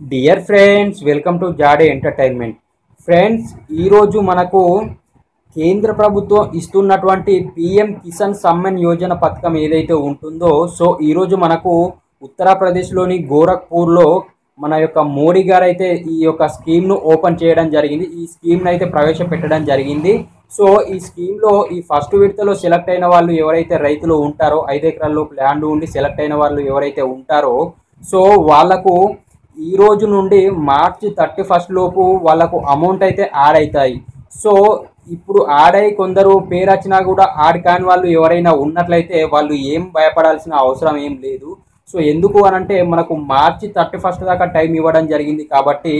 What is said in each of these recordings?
Dear friends welcome to Jade entertainment friends ఈరోజు మనకు కేంద్ర ప్రభుత్వం ఇస్తున్నటువంటి పిఎం కిసాన్ సమ్మాన్ యోజన పథకం ఏదైతే ఉంటుందో సో ఈరోజు మనకు ఉత్తరప్రదేశ్లోని గోరఖ్పూర్లో మన యొక్క మోడీ గారు అయితే ఈ యొక్క స్కీమ్ను ఓపెన్ చేయడం జరిగింది. ఈ స్కీమ్ను అయితే ప్రవేశపెట్టడం జరిగింది. సో ఈ స్కీమ్లో ఈ ఫస్ట్ విడతలో సెలెక్ట్ అయిన వాళ్ళు ఎవరైతే రైతులు ఉంటారో ఐదు ఎకరాల ల్యాండ్ ఉండి సెలెక్ట్ అయిన వాళ్ళు ఎవరైతే ఉంటారో సో వాళ్ళకు ఈ రోజు నుండి మార్చి థర్టీ ఫస్ట్ లోపు వాళ్ళకు అమౌంట్ అయితే యాడ్ అవుతాయి సో ఇప్పుడు యాడ్ అయ్యి కొందరు పేరు వచ్చినా కూడా యాడ్ కాని వాళ్ళు ఎవరైనా ఉన్నట్లయితే వాళ్ళు ఏం భయపడాల్సిన అవసరం ఏం లేదు. సో ఎందుకు అని అంటే మనకు మార్చి థర్టీ ఫస్ట్ దాకా టైం ఇవ్వడం జరిగింది కాబట్టి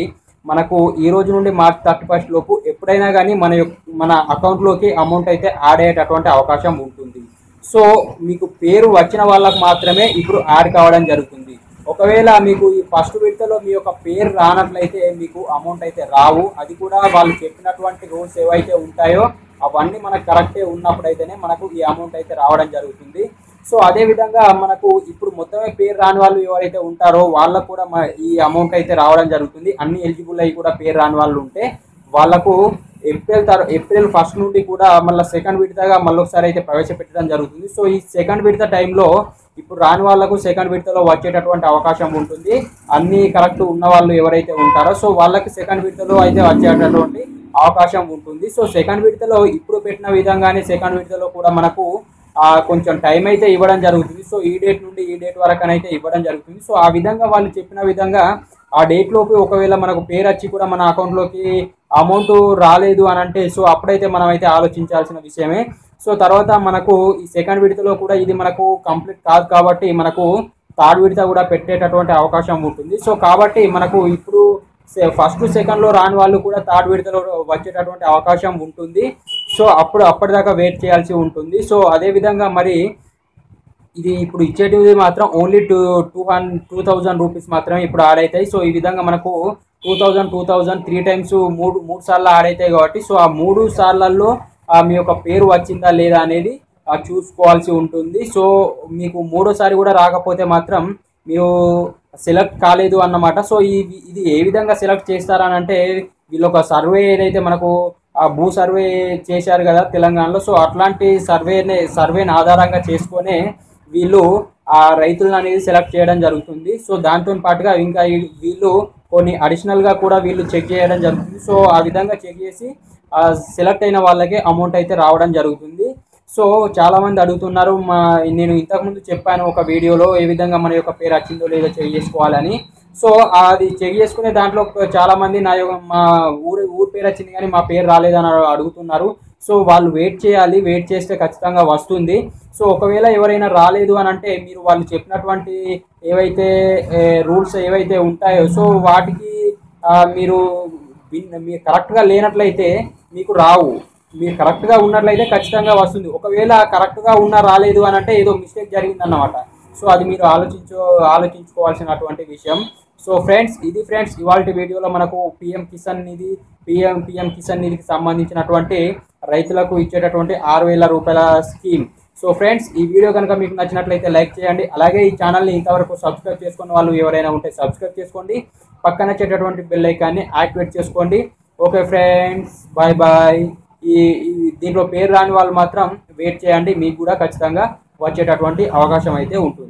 మనకు ఈ రోజు నుండి మార్చి థర్టీ ఫస్ట్ లోపు ఎప్పుడైనా కానీ మన యొక్క మన అకౌంట్లోకి అమౌంట్ అయితే యాడ్ అయ్యేటటువంటి అవకాశం ఉంటుంది. సో మీకు పేరు వచ్చిన వాళ్ళకు మాత్రమే ఇప్పుడు యాడ్ కావడం జరుగుతుంది. ఒకవేళ మీకు ఈ ఫస్ట్ విడతలో మీ యొక్క పేరు రానట్లయితే మీకు అమౌంట్ అయితే రావు. అది కూడా వాళ్ళు చెప్పినటువంటి రూల్స్ ఏవైతే ఉంటాయో అవన్నీ మనకు కరెక్టే ఉన్నప్పుడైతేనే మనకు ఈ అమౌంట్ అయితే రావడం జరుగుతుంది. సో అదేవిధంగా మనకు ఇప్పుడు మొత్తమే పేరు రాని వాళ్ళు ఎవరైతే ఉంటారో వాళ్ళకు కూడా ఈ అమౌంట్ అయితే రావడం జరుగుతుంది. అన్ని ఎలిజిబుల్ అయ్యి కూడా పేరు రాని వాళ్ళు ఉంటే వాళ్ళకు ఏప్రిల్ తర్వాత ఏప్రిల్ ఫస్ట్ నుండి కూడా మళ్ళీ సెకండ్ విడతగా మళ్ళీ ఒకసారి అయితే ప్రవేశపెట్టడం జరుగుతుంది. సో ఈ సెకండ్ విడత టైంలో ఇప్పుడు రాని వాళ్ళకు సెకండ్ విడతలో వచ్చేటటువంటి అవకాశం ఉంటుంది. అన్ని కరెక్ట్ ఉన్న వాళ్ళు ఎవరైతే ఉంటారో సో వాళ్ళకి సెకండ్ విడతలో అయితే వచ్చేటటువంటి అవకాశం ఉంటుంది. సో సెకండ్ విడతలో ఇప్పుడు పెట్టిన విధంగానే సెకండ్ విడతలో కూడా మనకు కొంచెం టైం అయితే ఇవ్వడం జరుగుతుంది. సో ఈ డేట్ నుండి ఈ డేట్ వరకు అయితే ఇవ్వడం జరుగుతుంది. సో ఆ విధంగా వాళ్ళు చెప్పిన విధంగా ఆ డేట్ లోపు ఒకవేళ మనకు పేరు వచ్చి కూడా మన అకౌంట్లోకి అమౌంట్ రాలేదు అని అంటే సో అప్పుడైతే మనం అయితే ఆలోచించాల్సిన విషయమే. సో తర్వాత మనకు ఈ సెకండ్ విడతలో కూడా ఇది మనకు కంప్లీట్ కాదు కాబట్టి మనకు థర్డ్ విడత కూడా పెట్టేటటువంటి అవకాశం ఉంటుంది. సో కాబట్టి మనకు ఇప్పుడు ఫస్ట్ సెకండ్లో రాని వాళ్ళు కూడా థర్డ్ విడతలో వచ్చేటటువంటి అవకాశం ఉంటుంది. సో అప్పుడు అప్పటిదాకా వెయిట్ చేయాల్సి ఉంటుంది. సో అదే విధంగా మరి ఇది ఇప్పుడు ఇచ్చేటివి మాత్రం only two two hundred two thousand rupees మాత్రమే ఇప్పుడు యాడ్ అవుతాయి. సో ఈ విధంగా మనకు two thousand two thousand three times మూడు మూడు సార్లు ఆడైతాయి అవుతాయి కాబట్టి సో ఆ మూడు సార్లలో మీ యొక్క పేరు వచ్చిందా లేదా అనేది చూసుకోవాల్సి ఉంటుంది. సో మీకు మూడోసారి కూడా రాకపోతే మాత్రం మీరు సెలెక్ట్ కాలేదు అన్నమాట. సో ఈ ఇది ఏ విధంగా సెలెక్ట్ చేస్తారని అంటే వీళ్ళు ఒక సర్వే ఏదైతే మనకు ఆ భూ సర్వే చేశారు కదా తెలంగాణలో సో అట్లాంటి సర్వేనే సర్వేని ఆధారంగా చేసుకొనే వీళ్ళు ఆ రైతులను అనేది సెలెక్ట్ చేయడం జరుగుతుంది. సో దాంతో పాటుగా ఇంకా వీళ్ళు కొన్ని అడిషనల్గా కూడా వీళ్ళు చెక్ చేయడం జరుగుతుంది. సో ఆ విధంగా చెక్ చేసి సెలెక్ట్ అయిన వాళ్ళకి అమౌంట్ అయితే రావడం జరుగుతుంది. సో చాలామంది అడుగుతున్నారు మా నేను ఇంతకుముందు చెప్పాను ఒక వీడియోలో ఏ విధంగా మన యొక్క పేరు వచ్చిందో లేదో చెక్ చేసుకోవాలని. సో అది చెక్ చేసుకునే దాంట్లో చాలామంది నా యొక్క మా ఊరు ఊరు పేరు వచ్చింది కానీ మా పేరు రాలేదని అడుగుతున్నారు. సో వాళ్ళు వెయిట్ చేయాలి వెయిట్ చేస్తే ఖచ్చితంగా వస్తుంది. సో ఒకవేళ ఎవరైనా రాలేదు అని అంటే మీరు వాళ్ళు చెప్పినటువంటి ఏవైతే రూల్స్ ఏవైతే ఉంటాయో సో వాటికి మీరు మీరు కరెక్ట్గా లేనట్లయితే మీకు రావు. మీరు కరెక్ట్గా ఉన్నట్లయితే ఖచ్చితంగా వస్తుంది. ఒకవేళ కరెక్ట్గా ఉన్నా రాలేదు అని అంటే ఏదో మిస్టేక్ జరిగిందన్నమాట. సో అది మీరు ఆలోచించు ఆలోచించుకోవాల్సినటువంటి విషయం. సో ఫ్రెండ్స్ ఇది ఫ్రెండ్స్ ఇవాళ వీడియోలో మనకు PM Kisan Nidhi PM PM Kisan నిధికి సంబంధించినటువంటి రైతులకు ఇచ్చేటటువంటి ఆరు వేల రూపాయల స్కీమ్. సో ఫ్రెండ్స్ ఈ వీడియో కనుక మీకు నచ్చినట్లయితే లైక్ చేయండి. అలాగే ఈ ఛానల్ని ఇంతవరకు సబ్స్క్రైబ్ చేసుకున్న వాళ్ళు ఎవరైనా ఉంటే సబ్స్క్రైబ్ చేసుకోండి. పక్కన వచ్చేటటువంటి బెల్ ఐకాన్ని యాక్టివేట్ చేసుకోండి. Okay friends bye bye. ఈ ఈ- దీంట్లో పేరు రాని వాళ్ళు మాత్రం వెయిట్ చేయండి. మీకు కూడా ఖచ్చితంగా వచ్చేటటువంటి అవకాశం అయితే ఉంటుంది.